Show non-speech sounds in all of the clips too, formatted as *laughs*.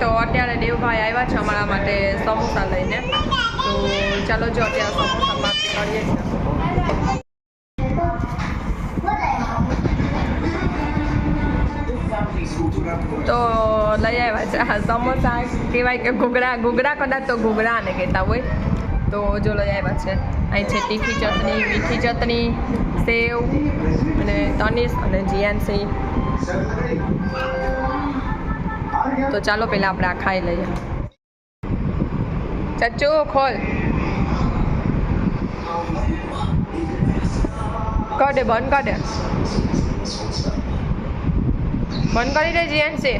તો અત્યારે દેવભાઈ આવ્યા છે અમારા માટે સમોસા લઈને. તો ચાલો જો અત્યારે સમોસા પાર્ટી કરીએ છીએ. તો લઈ આવ્યા છે સમોસા. કહેવાય કે ઘૂઘરા ઘૂઘરા કદાચ તો ઘૂઘરાને કહેતા હોય. તો જો લઈ આવ્યા છે. અહીં છે તીખી ચટણી, મીઠી ચટણી, સેવ અને તનીસ અને જીયાનસી તો ચાલો પહેલાં આપણે આ ખાઈ લઈએ. ચચ્ચુ, ખોલ. કાઢે, બંધ કાઢે. બંધ કરી દે જીયાનસી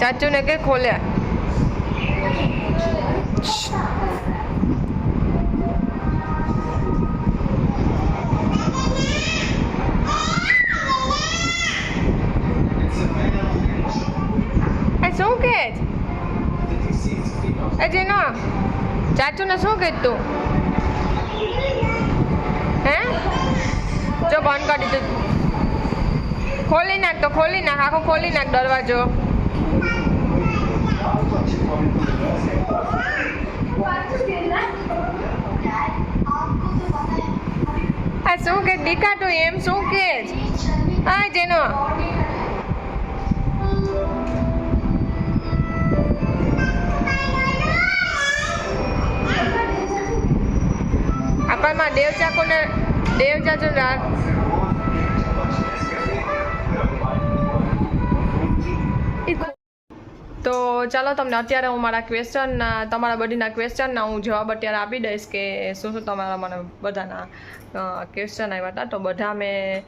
ચાચુને કે ખોલે એ શું કે એ જીનો, ચાચુને શું કીધું? તું હે? જો બંધ કરી દીધું. ખોલી નાખ તો ખોલી નાખ, આખો ખોલી નાખ દરવાજો. આ શું કે દીકાતું એમ શું કે? આ જેનો આપણમાં દેવ ચાકુને દેવ ચાચુ રાખ તો ચાલો તમને અત્યારે હું મારા ક્વેશ્ચનના તમારા બધીના ક્વેશ્ચનના હું જવાબ અત્યારે આપી દઈશ કે શું શું તમારા મને બધાના ક્વેશ્ચન આવ્યા હતા તો બધા મેં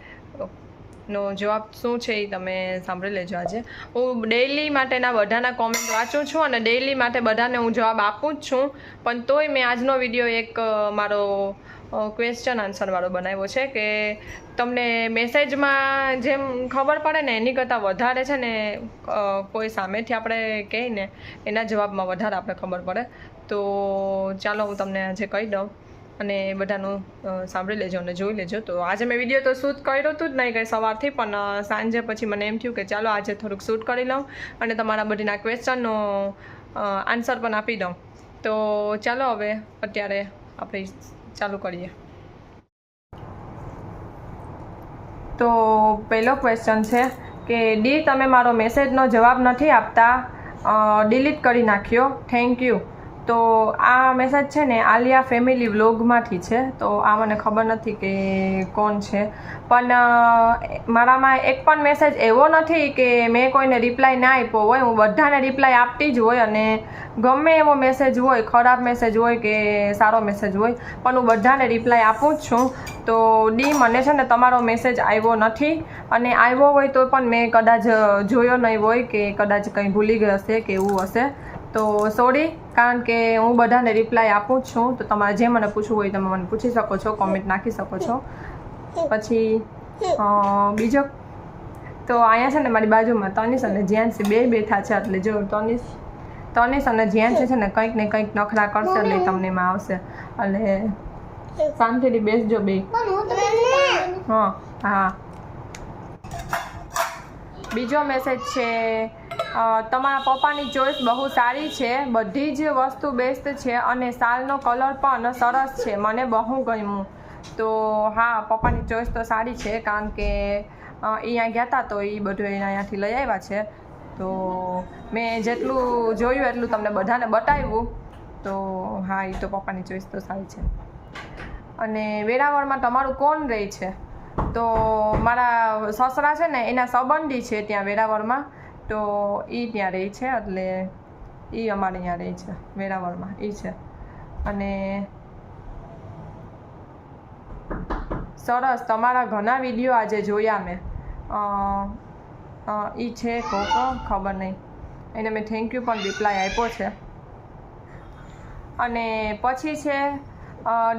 નો જવાબ શું છે એ તમે સાંભળી લેજો આજે. હું ડેઈલી માટેના બધાના કોમેન્ટ વાંચું છું અને ડેઈલી માટે બધાને હું જવાબ આપું જ છું. પણ તોય મેં આજનો વીડિયો એક મારો ક્વેશ્ચન આન્સરવાળો બનાવ્યો છે કે તમને મેસેજમાં જેમ ખબર પડે ને એની કરતાં વધારે છે ને કોઈ સામેથી આપણે કહીને એના જવાબમાં વધારે આપણે ખબર પડે. તો ચાલો હું તમને આજે કહી દઉં. અને બધાનું સાંભળી લેજો અને જોઈ લેજો. તો આજે મેં વીડિયો તો શૂટ કર્યો હતું જ નહીં કંઈ સવારથી, પણ સાંજે પછી મને એમ થયું કે ચાલો આજે થોડુંક શૂટ કરી લઉં અને તમારા બધીના ક્વેશ્ચનનો આન્સર પણ આપી દઉં. તો ચાલો હવે, અત્યારે આપણે ચાલુ કરીએ. તો પહેલો ક્વેશ્ચન છે કે, ડી, તમે મારો મેસેજનો જવાબ નથી આપતા ડિલીટ કરી નાખ્યો. થેન્ક યુ તો આ મેસેજ છે ને આલિયા ફેમિલી વ્લોગમાંથી છે, તો આ મને ખબર નથી કે કોણ છે. પણ મારામાં એક પણ મેસેજ એવો નથી કે મેં કોઈને રિપ્લાય ના આપ્યો હોય. હું બધાને રિપ્લાય આપતી જ હોય અને ગમે એવો મેસેજ હોય, ખરાબ મેસેજ હોય કે સારો મેસેજ હોય, પણ હું બધાને રિપ્લાય આપું જ છું. તો ડી મને છે ને તમારો મેસેજ આવ્યો નથી. અને આવ્યો હોય તો પણ મેં કદાચ જોયો નહીં હોય કે કદાચ કંઈ ભૂલી ગઈ હશે કે એવું હશે. તો સોરી કારણ કે હું બધાને રિપ્લાય આપું છું. તો તમારે જે મને પૂછવું હોય તમે મને પૂછી શકો છો કોમેન્ટ નાખી શકો છો. પછી બીજો? તો અહીંયા છે ને મારી બાજુમાં તનિષ અને જ્યાંસી બે બેઠા છે એટલે જો તનિષ તનિષ અને જ્યાંસી છે ને કંઈક ને કંઈક નખરા કરશે એટલે તમને એમાં આવશે. એટલે શાંતિથી બેસજો બે. હા હા. બીજો મેસેજ છે તમારા પપ્પાની ચોઈસ બહુ સારી છે, બધી જ વસ્તુ બેસ્ટ છે અને સાલનો કલર પણ સરસ છે, મને બહુ ગમ્યું. તો હા, પપ્પાની ચોઈસ તો સારી છે, કારણ કે અહીંયા ગયા હતા તો એ બધું એના અહીંયાથી લઈ આવ્યા છે. તો મેં જેટલું જોયું એટલું તમને બધાને બતાવ્યું. તો હા, એ તો પપ્પાની ચોઈસ તો સારી છે. અને વેરાવળમાં તમારું કોણ રહે છે? તો મારા સસરા છે ને, એના સંબંધી છે ત્યાં વેરાવળમાં. તો એ ત્યાં રહે છે, એટલે એ અમારે અહીંયા રહે છે, વેરાવળમાં એ છે. અને સરસ, તમારા ઘણા વીડિયો આજે જોયા મેં. એ છે કોક, ખબર નહીં. એને મેં થેન્ક યુ પણ રિપ્લાય આપ્યો છે. અને પછી છે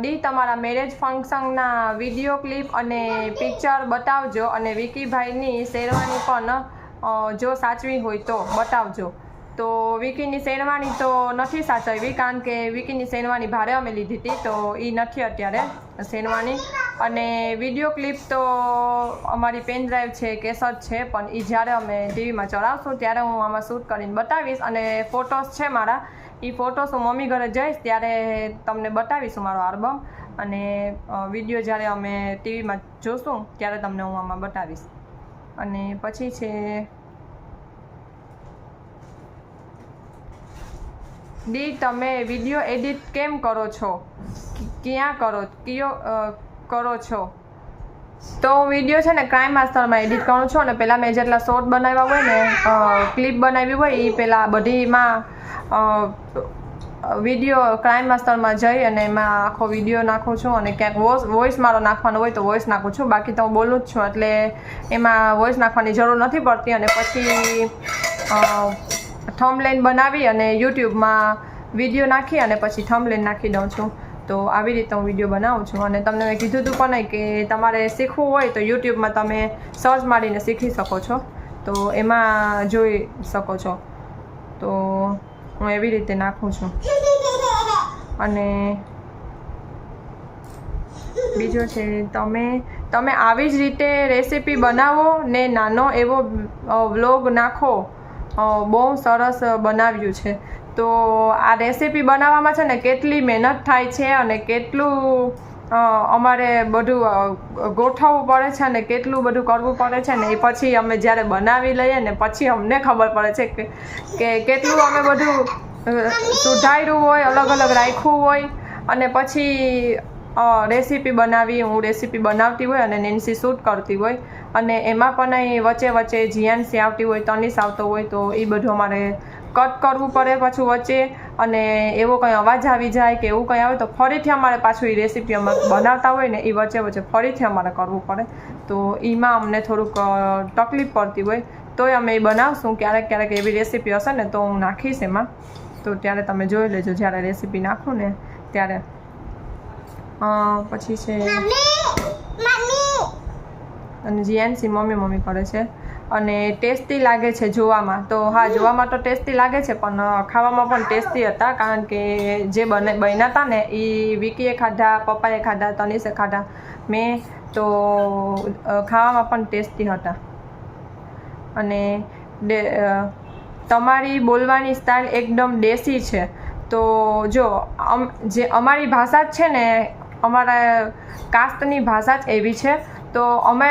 ડી તમારા મેરેજ ફંક્શનના વીડિયો ક્લિપ અને પિક્ચર બતાવજો અને વિકીભાઈની શેરવાની પણ જો સાચવી હોય તો બતાવજો. તો વિકીની શેરવાની તો નથી સાચવી, કારણ કે વિકીની શેરવાની ભારે અમે લીધી હતી, તો એ નથી અત્યારે શેરવાની. અને વીડિયો ક્લિપ તો અમારી પેન ડ્રાઈવ છે, કેસર છે, પણ એ જ્યારે અમે ટીવીમાં ચલાવશું ત્યારે હું આમાં શૂટ કરીને બતાવીશ. અને ફોટોસ છે મારા એ ફોટોસ હું મમ્મી ઘરે જઈશ ત્યારે તમને બતાવીશું મારો આલ્બમ. અને વીડિયો જ્યારે અમે ટીવીમાં જોશું ત્યારે તમને હું આમાં બતાવીશ. અને પછી છે દી, તમે વીડિયો એડિટ કેમ કરો છો? ક્યાં કરો, કયો કરો છો? તો વીડિયો છે ને ક્રાઇમ માસ્ટરમાં એડિટ કરું છું અને પહેલાં મેં જેટલા શોર્ટ બનાવ્યા હોય ને ક્લિપ બનાવી હોય એ પહેલાં બધીમાં વીડિયો ક્રાઇમ સ્થળમાં જઈ અને એમાં આખો વીડિયો નાખું છું અને ક્યાંક વોઇસ વોઇસ મારો નાખવાનો હોય તો વોઇસ નાખું છું. બાકી તો હું બોલું જ છું, એટલે એમાં વોઇસ નાખવાની જરૂર નથી પડતી. અને પછી થમલેન બનાવી અને યુટ્યુબમાં વીડિયો નાખી અને પછી થમલેન નાખી દઉં છું. તો આવી રીતે હું વીડિયો બનાવું છું. અને તમને મેં કીધું હતું પણ કે તમારે શીખવું હોય તો યુટ્યુબમાં તમે સર્ચ મારીને શીખી શકો છો. તો એમાં જોઈ શકો છો. તો હું એવી રીતે નાખું છું. અને બીજો છે, તમે તમે આવી જ રીતે રેસીપી બનાવો ને નાનો એવો વ્લોગ નાખો. બહુ સરસ બનાવ્યું છે. તો આ રેસીપી બનાવવામાં છે ને, કેટલી મહેનત થાય છે અને કેટલું અમારે બધું ગોઠવવું પડે છે અને કેટલું બધું કરવું પડે છે ને એ પછી અમે જ્યારે બનાવી લઈએ ને પછી અમને ખબર પડે છે કે કેટલું અમે બધું સુધાર્યું હોય, અલગ અલગ રાખ્યું હોય અને પછી રેસીપી બનાવી, હું રેસીપી બનાવતી હોય અને નેન્સી શૂટ કરતી હોય અને એમાં પણ વચ્ચે વચ્ચે જીયાનસી આવતી હોય, તનિસ આવતો હોય તો એ બધું અમારે કટ કરવું પડે પાછું વચ્ચે અને એવો કંઈ અવાજ આવી જાય કે એવું કંઈ આવે તો ફરીથી અમારે પાછું એ રેસીપી અમે બનાવતા હોય ને એ વચ્ચે વચ્ચે ફરીથી અમારે કરવું પડે. તો એમાં અમને થોડુંક તકલીફ પડતી હોય તોય અમે એ બનાવશું. ક્યારેક ક્યારેક એવી રેસીપી હશે ને તો હું નાખીશ એમાં. તો ત્યારે તમે જોઈ લેજો જ્યારે રેસીપી નાખું ને ત્યારે. પછી છે અને જીએનસી મમ્મી મમ્મી કરે છે. અને ટેસ્ટી લાગે છે જોવામાં. તો હા જોવામાં તો ટેસ્ટી લાગે છે પણ ખાવામાં પણ ટેસ્ટી હતા કારણ કે જે બને બન્યા હતા ને એ વિકીએ ખાધા પપ્પાએ ખાધા તનિષે ખાધા મેં તો ખાવામાં પણ ટેસ્ટી હતા. અને તમારી બોલવાની સ્ટાઇલ એકદમ દેશી છે. તો જો જે અમારી ભાષા જ છે ને અમારા કાસ્ટની ભાષા જ એવી છે. તો અમે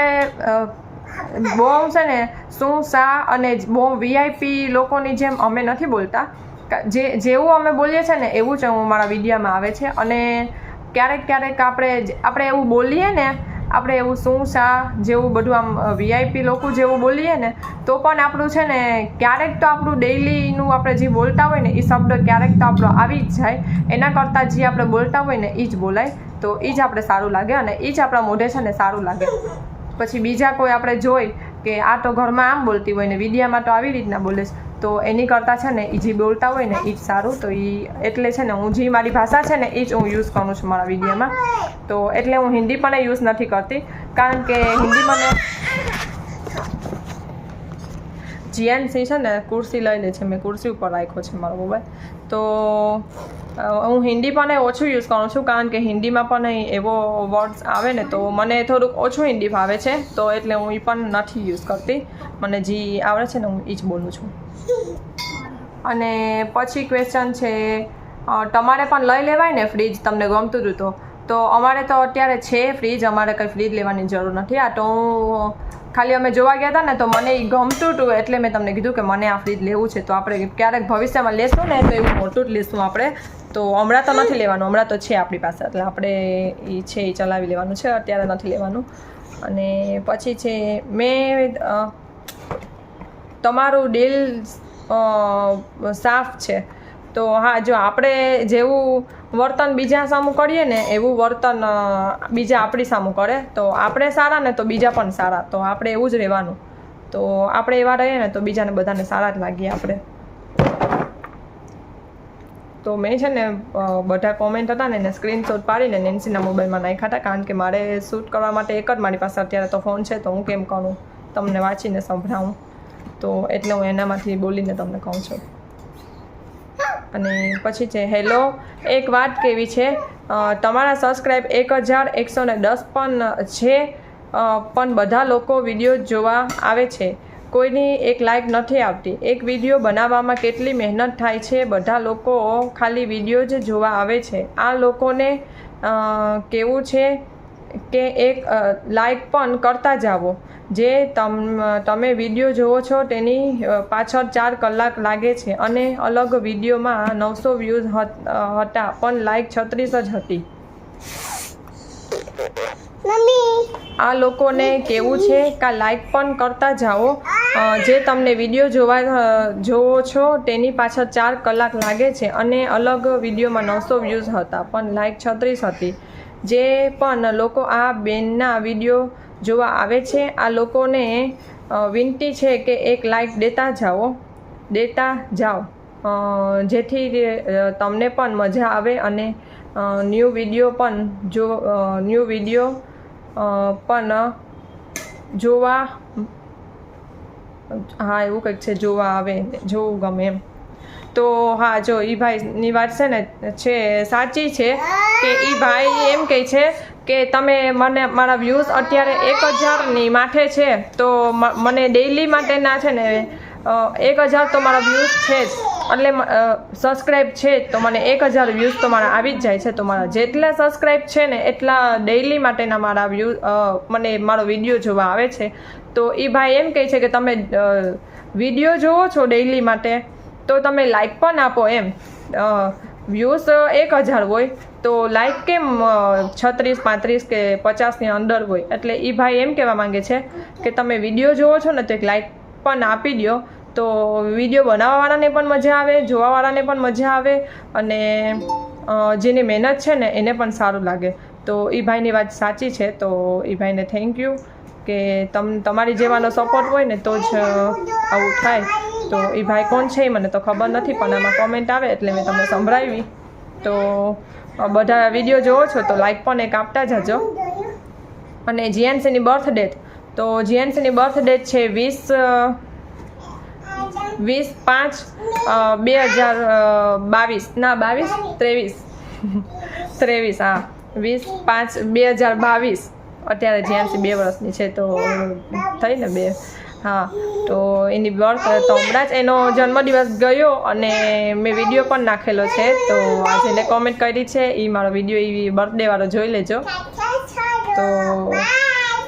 બહુ છે ને, શું, શા અને બહુ વીઆઈપી લોકોની જેમ અમે નથી બોલતા. જે, જેવું અમે બોલીએ છીએ ને, એવું જ હું મારા વિડીયામાં આવે છે. અને ક્યારેક ક્યારેક આપણે આપણે એવું બોલીએ ને, આપણે એવું શું, શા જેવું બધું આમ વીઆઈપી લોકો જેવું બોલીએ ને, તો પણ આપણું છે ને, ક્યારેક તો આપણું ડેઇલીનું આપણે જે બોલતા હોય ને, એ શબ્દ ક્યારેક તો આપણો આવી જ જાય. એના કરતાં જે આપણે બોલતા હોય ને એ જ બોલાય. તો એ જ આપણે સારું લાગે અને એ જ આપણા મોઢે છે ને, સારું લાગે. પછી બીજા કોઈ આપણે જોઈ કે આ તો ઘરમાં આમ બોલતી હોય ને વિડીયામાં તો આવી રીતના બોલે છે, તો એની કરતાં છે ને એ જે બોલતા હોય ને એ જ સારું. તો એ એટલે છે ને હું જે મારી ભાષા છે ને એ જ હું યુઝ કરું છું મારા વિડીયામાં. તો એટલે હું હિન્દી પણ યુઝ નથી કરતી, કારણ કે હિન્દી મને જીએનસી છે ને, કુર્સી લઈ લે છે, મેં કુર્સી ઉપર રાખ્યો છે મારો મોબાઈલ. તો હું હિન્દી પણ ઓછું યુઝ કરું છું, કારણ કે હિન્દીમાં પણ એવો વર્ડ્સ આવે ને, તો મને થોડુંક ઓછું હિન્દી ફાવે છે, તો એટલે હું એ પણ નથી યુઝ કરતી. મને જે આવડે છે ને, હું એ જ બોલું છું. અને પછી ક્વેશ્ચન છે તમારે પણ લઈ લેવાય ને ફ્રીજ તમને ગમતું હતું તો. તો અમારે તો અત્યારે છે ફ્રીજ અમારે કંઈ ફ્રીજ લેવાની જરૂર નથી. આ તો હું ખાલી અમે જોવા ગયા હતા ને તો મને એ ગમતું હતું, એટલે મેં તમને કીધું કે મને આ ફ્રીજ લેવું છે. તો આપણે ક્યારેક ભવિષ્યમાં લેશું ને તો એવું મોટું જ લેશું આપણે. તો હમણાં તો નથી લેવાનું, હમણાં તો છે આપણી પાસે. એટલે આપણે એ છે એ ચલાવી લેવાનું છે, અત્યારે નથી લેવાનું. અને પછી છે, મેં તમારું ડીલ સાફ છે. તો હા, જો આપણે જેવું વર્તન બીજા સામું કરીએ ને, એવું વર્તન બીજા આપણી સામું કરે. તો આપણે સારા ને તો બીજા પણ સારા. તો આપણે એવું જ રહેવાનું. તો આપણે એવા રહીએ ને, તો બીજાને બધાને સારા જ લાગીએ આપણે. તો મેં છે ને બધા કોમેન્ટ હતા ને, એને સ્ક્રીનશોટ પાડીને નેન્સીના મોબાઈલમાં નાખ્યા હતા. કારણ કે મારે શૂટ કરવા માટે એક જ મારી પાસે અત્યારે તો ફોન છે, તો હું કેમ કરું? તમને વાંચીને સંભળાવું. તો એટલે હું એનામાંથી બોલીને તમને કહું છું. અને પછી છે હેલો એક વાત કેવી છે? તમારા સબસ્ક્રાઈબ એક હજાર, એકસો ને દસ પણ છે પણ બધા લોકો વીડિયો જોવા આવે છે. કોઈની એક લાઈક નથી આવતી. એક વીડિયો બનાવવામાં કેટલી મહેનત થાય છે, બધા લોકો ખાલી વીડિયો જ જોવા આવે છે. આ લોકોને કેવું છે કે એક લાઈક પણ કરતા જાઓ. જે તમ તમે વીડિયો જોવો છો તેની પાછળ ચાર કલાક લાગે છે અને અલગ વિડીયોમાં નવસો વ્યૂઝ હતા પણ લાઈક છત્રીસ જ હતી. આ લોકોને કેવું છે કે લાઈક પણ કરતા જાઓ. જે તમને વીડિયો જોવા જોવો છો તેની પાછળ ચાર કલાક લાગે છે અને અલગ વિડીયોમાં નવસો વ્યૂઝ હતા પણ લાઈક છત્રીસ હતી. જે પણ લોકો આ બેનના વીડિયો જોવા આવે છે, આ લોકોને વિનંતી છે કે એક લાઈક દેતા જાઓ દેતા જાઓ. જેથી તમને પણ મજા આવે અને ન્યૂ વીડિયો પણ જો ન્યૂ વીડિયો પણ જોવા, હા, એવું કંઈક છે, જોવા આવે, જોવું ગમે એમ. તો હા, જો એ ભાઈની વાત છે ને, છે, સાચી છે કે એ ભાઈ એમ કહે છે કે તમે મને, મારા વ્યૂઝ અત્યારે એક હજારની માથે છે. તો મને ડેઈલી માટેના છે ને એક હજાર તો મારા વ્યૂઝ છે જ. એટલે સબસ્ક્રાઈબ છે તો મને એક હજાર વ્યૂઝ તો મારા આવી જ જાય છે. તો મારા જેટલા સબસ્ક્રાઈબ છે ને, એટલા ડેઈલી માટેના મારા વ્યૂ મને મારો વીડિયો જોવા આવે છે. તો એ ભાઈ એમ કહે છે કે તમે વીડિયો જોવો છો ડેઈલી માટે? તો તમે લાઈક પણ આપો એમ. વ્યૂઝ એક હજાર હોય તો લાઈક કેમ છત્રીસ, પાંત્રીસ કે પચાસની અંદર હોય? એટલે એ ભાઈ એમ કહેવા માંગે છે કે તમે વીડિયો જોવો છો ને તો એક લાઈક પણ આપી દો તો વીડિયો બનાવવાવાળાને પણ મજા આવે, જોવાવાળાને પણ મજા આવે અને જેની મહેનત છે ને એને પણ સારું લાગે. તો એ ભાઈની વાત સાચી છે. તો એ ભાઈને થેન્ક યુ કે તમ, તમારી જેવાનો સપોર્ટ હોય ને તો જ આવું થાય. તો એ ભાઈ કોણ છે મને તો ખબર નથી, પણ આમાં કોમેન્ટ આવે એટલે મેં તમને સંભળાવી. તો બધા વીડિયો જોવો છો તો લાઈક પણ એક આપતા જજો. અને જીએનસીની બર્થ ડેટ તો જીએનસીની બર્થ ડેટ છે વીસ વીસ પાંચ બે હજાર બાવીસ. ના, બાવીસ? ત્રેવીસ. *laughs* ત્રેવીસ, હા. વીસ પાંચ બે હજાર બાવીસ. અત્યારે જીએનસી બે વર્ષની છે તો થઈ ને બે. હા, તો એની બર્થ તો હમણાં જ એનો જન્મદિવસ ગયો અને મેં વીડિયો પણ નાખેલો છે, તો આજે એને કોમેન્ટ કરી છે એ મારો વીડિયો એ બર્થડે વાળો જોઈ લેજો. તો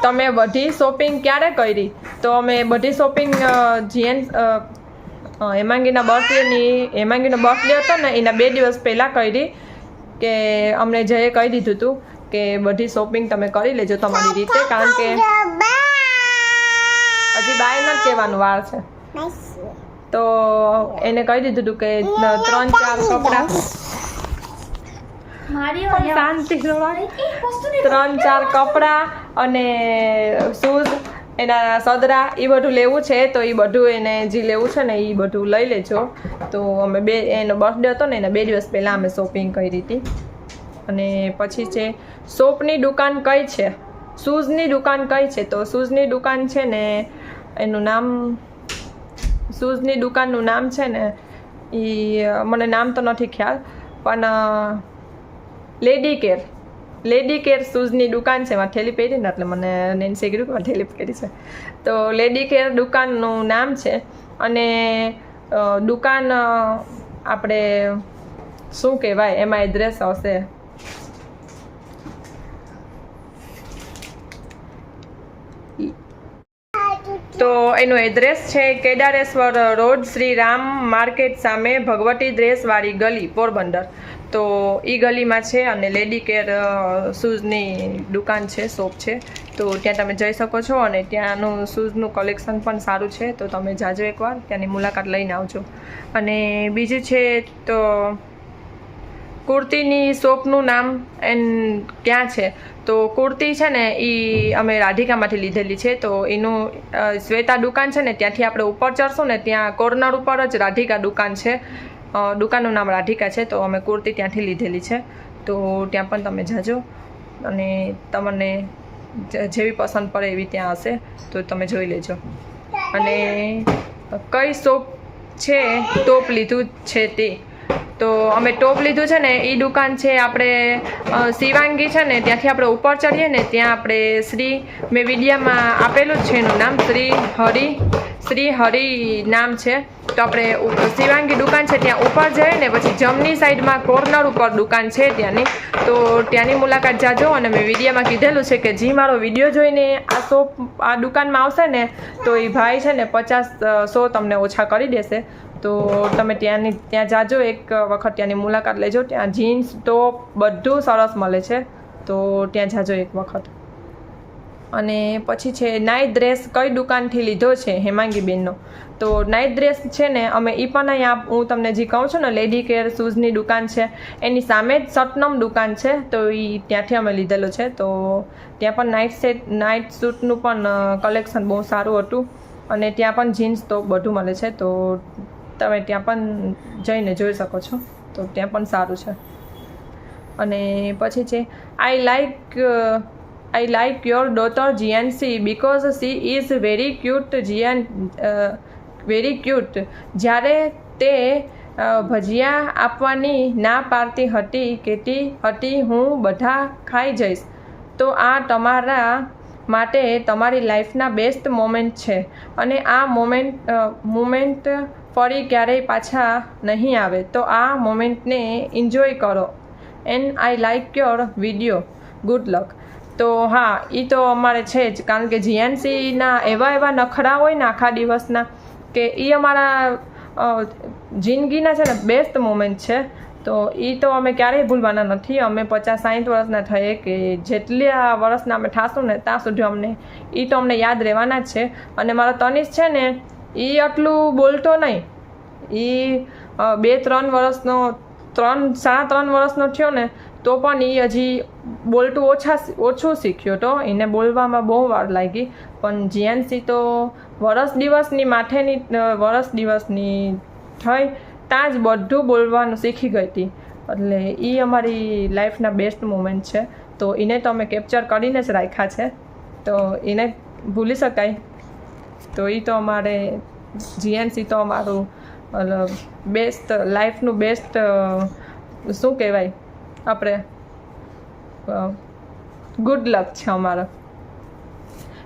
તમે બધી શોપિંગ ક્યારે કરી? તો અમે બધી શોપિંગ જીએન હેમાંગીના બર્થડેની હેમાંગીનો બર્થડે હતો ને, એના બે દિવસ પહેલાં કરી, કે અમને જયે કહી દીધું હતું કે બધી શોપિંગ તમે કરી લેજો તમારી રીતે, કારણ કે હજી બાય કહેવાનું વાર છે. તો એને કહી દીધું હતું કે ત્રણ ચાર કપડાં. શાંતિ ત્રણ ચાર કપડા અને શૂઝ એના સદરા એ બધું લેવું છે તો એ બધું એને જે લેવું છે ને એ બધું લઈ લેજો. તો અમે બે એનો બર્થડે હતો ને એના બે દિવસ પહેલાં અમે શોપિંગ કરી હતી. અને પછી છે સોપની દુકાન કઈ છે? શૂઝની દુકાન કઈ છે? તો શૂઝની દુકાન છે ને એનું નામ શૂઝની દુકાનનું નામ છે ને એ મને નામ તો નથી ખ્યાલ, પણ લેડી કેર. લેડી કેર શૂઝની દુકાન છે, એમાં થેલી પહેરી ને એટલે મને નેન્સી કીધું કે થેલી પહેરી છે. તો લેડી કેર દુકાનનું નામ છે, અને દુકાન આપણે શું કહેવાય, એમાં એડ્રેસ હશે તો એનું એડ્રેસ છે કેદારેશ્વર રોડ, શ્રી રામ માર્કેટ સામે ભગવતી ડ્રેસવાળી ગલી, પોરબંદર. તો એ ગલીમાં છે અને લેડી કેર શૂઝની દુકાન છે, શોપ છે. તો ત્યાં તમે જઈ શકો છો અને ત્યાંનું શૂઝનું કલેક્શન પણ સારું છે. તો તમે જાજો એકવાર, ત્યાંની મુલાકાત લઈને આવજો. અને બીજું છે તો કુર્તીની શોપનું નામ એન ક્યાં છે? તો કુર્તી છે ને એ અમે રાધિકામાંથી લીધેલી છે, તો એનું શ્વેતા દુકાન છે ને ત્યાંથી આપણે ઉપર ચડશું ને ત્યાં કોર્નર ઉપર જ રાધિકા દુકાન છે. દુકાનનું નામ રાધિકા છે, તો અમે કુર્તી ત્યાંથી લીધેલી છે. તો ત્યાં પણ તમે જાજો અને તમને જેવી પસંદ પડે એવી ત્યાં હશે, તો તમે જોઈ લેજો. અને કઈ સોપ છે ટોપ લીધું છે તે. તો અમે ટોપ લીધું છે ને એ દુકાન છે આપણે શિવાંગી છે ને, ત્યાંથી આપણે ઉપર ચડીએ ને, ત્યાં આપણે શ્રી, મેં વિડીયામાં આપેલું જ છે એનું નામ, શ્રી હરિ શ્રી હરિ નામ છે. તો આપણે શિવાંગી દુકાન છે, ત્યાં ઉપર જઈએ ને, પછી જમની સાઈડમાં કોર્નર ઉપર દુકાન છે ત્યાંની. તો ત્યાંની મુલાકાત જાજો અને મેં વિડીયામાં કીધેલું છે કે, જે મારો વીડિયો જોઈને આ શોપ, આ દુકાનમાં આવશે ને, તો એ ભાઈ છે ને પચાસ સો તમને ઓછા કરી દેશે. તો તમે ત્યાંની ત્યાં જાજો, એક વખત ત્યાંની મુલાકાત લેજો. ત્યાં જીન્સ, ટોપ બધું સરસ મળે છે. તો ત્યાં જાજો એક વખત. અને પછી છે નાઇટ ડ્રેસ કઈ દુકાનથી લીધો છે, હેમાંગીબેનનો? તો નાઇટ ડ્રેસ છે ને, અમે એ પણ અહીંયા હું તમને જે કહું છું ને, લેડી કેર શૂઝની દુકાન છે, એની સામે જ સટનમ દુકાન છે, તો એ ત્યાંથી અમે લીધેલો છે. તો ત્યાં પણ નાઇટ સેટ નાઇટ સૂટનું પણ કલેક્શન બહુ સારું હતું. અને ત્યાં પણ જીન્સ તો બધું મળે છે. તો તમે ત્યાં પણ જઈને જોઈ શકો છો. તો ત્યાં પણ સારું છે. અને પછી છે I like I like your daughter GNC because she is very cute જીએન very cute જ્યારે તે ભજીયા આપવાની ના પાડતી હતી કેતી હતી, હું બધા ખાઈ જઈશ. તો આ તમારા માટે તમારી લાઈફના બેસ્ટ મોમેન્ટ છે. અને આ મોમેન્ટ મોમેન્ટ ફરી ક્યારેય પાછા નહીં આવે, તો આ મોમેન્ટને એન્જોય કરો. And I like your video good luck તો હા એ તો અમારે છે જ, કારણ કે જીએનસીના એવા એવા નખરા હોય ને આખા દિવસના, કે એ અમારા જિંદગીના છે ને બેસ્ટ મોમેન્ટ છે. તો એ તો અમે ક્યારેય ભૂલવાના નથી. અમે પચાસ સાઠ વર્ષના થઈએ કે જેટલા વર્ષના અમે થાશું ને, ત્યાં સુધી અમને એ તો અમને યાદ રહેવાના જ છે. અને મારો તનિષ છે ને એ આટલું બોલતો નહીં. એ બે, ત્રણ વર્ષનો, ત્રણ, સાડા ત્રણ વર્ષનો થયો ને, તો પણ એ હજી બોલતું ઓછા ઓછું શીખ્યો તો. એને બોલવામાં બહુ વાર લાગી. પણ જીએનસી તો વરસ દિવસની માથેની વરસ દિવસની થઈ ત્યાં જ બધું બોલવાનું શીખી ગઈ હતી. એટલે એ અમારી લાઈફના બેસ્ટ મુમેન્ટ છે. તો એને તો અમે કેપ્ચર કરીને જ રાખ્યા છે. તો એને ભૂલી શકાય. તો એ તો અમારે જીએનસી તો અમારું બેસ્ટ લાઈફનું બેસ્ટ શું કહેવાય? આપણે ગુડ લક છે અમારો.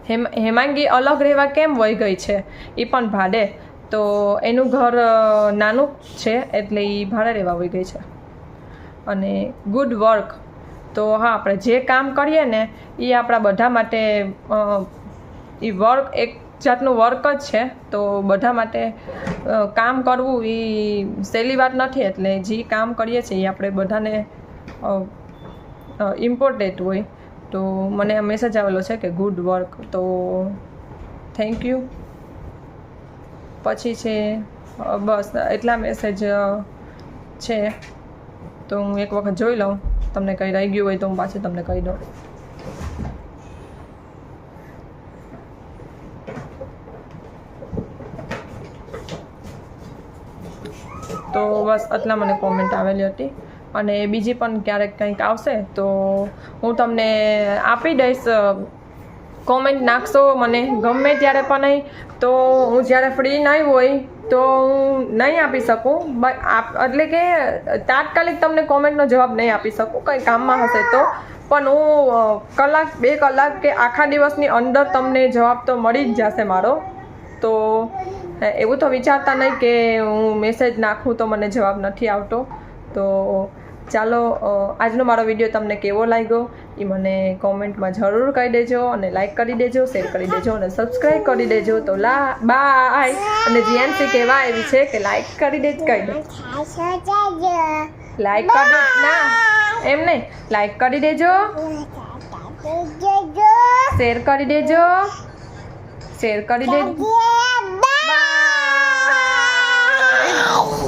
હેમ, હેમાંગી અલગ રહેવા કેમ વહી ગઈ છે? એ પણ ભાડે. તો એનું ઘર નાનું છે એટલે એ ભાડે રહેવા વહી ગઈ છે. અને ગુડ વર્ક તો હા, આપણે જે કામ કરીએ ને એ આપણા બધા માટે એ વર્ક એક જાતનું વર્ક જ છે. તો બધા માટે કામ કરવું એ સહેલી વાત નથી. એટલે જે કામ કરીએ છીએ એ આપણે બધાને ઇમ્પોર્ટન્ટ હોય. તો મને મેસેજ આવેલો છે કે ગુડ વર્ક તો થેન્ક યુ પછી છે બસ, એટલા મેસેજ છે. તો હું એક વખત જોઈ લઉં. તમને કંઈ રહી ગયું હોય તો હું પાછું તમને કહી દઉં. તો બસ આટલા મને કોમેન્ટ આવેલી હતી. અને બીજી પણ ક્યારેક કંઈક આવશે, તો હું તમને આપી દઈશ કોમેન્ટ નાખશો મને. ગમે ત્યારે પણ નહીં, તો હું જ્યારે ફ્રી નહીં હોય, તો હું નહીં આપી શકું. આપ, એટલે કે તાત્કાલિક તમને કોમેન્ટનો જવાબ નહીં આપી શકું. કંઈ કામમાં હશે તો. પણ હું કલાક, બે કલાક કે આખા દિવસની અંદર તમને જવાબ તો મળી જ જશે મારો. તો એવું તો વિચારતા નહીં કે હું મેસેજ નાખું તો મને જવાબ નથી આવતો. તો ચાલો આજનો મારો વીડિયો તમને કેવો લાગ્યો એ મને કોમેન્ટમાં જરૂર કહી દેજો અને લાઈક કરી દેજો શેર કરી દેજો અને સબસ્ક્રાઈબ કરી દેજો. તો લા બાય અને જીએનસી કહેવા એવી છે કે લાઈક કરી દેજ કહી દે. લાઈક કરી ના, એમ નહીં. લાઈક કરી દેજો. શેર કરી દેજો. શેર કરી દેજો. Ow! *laughs*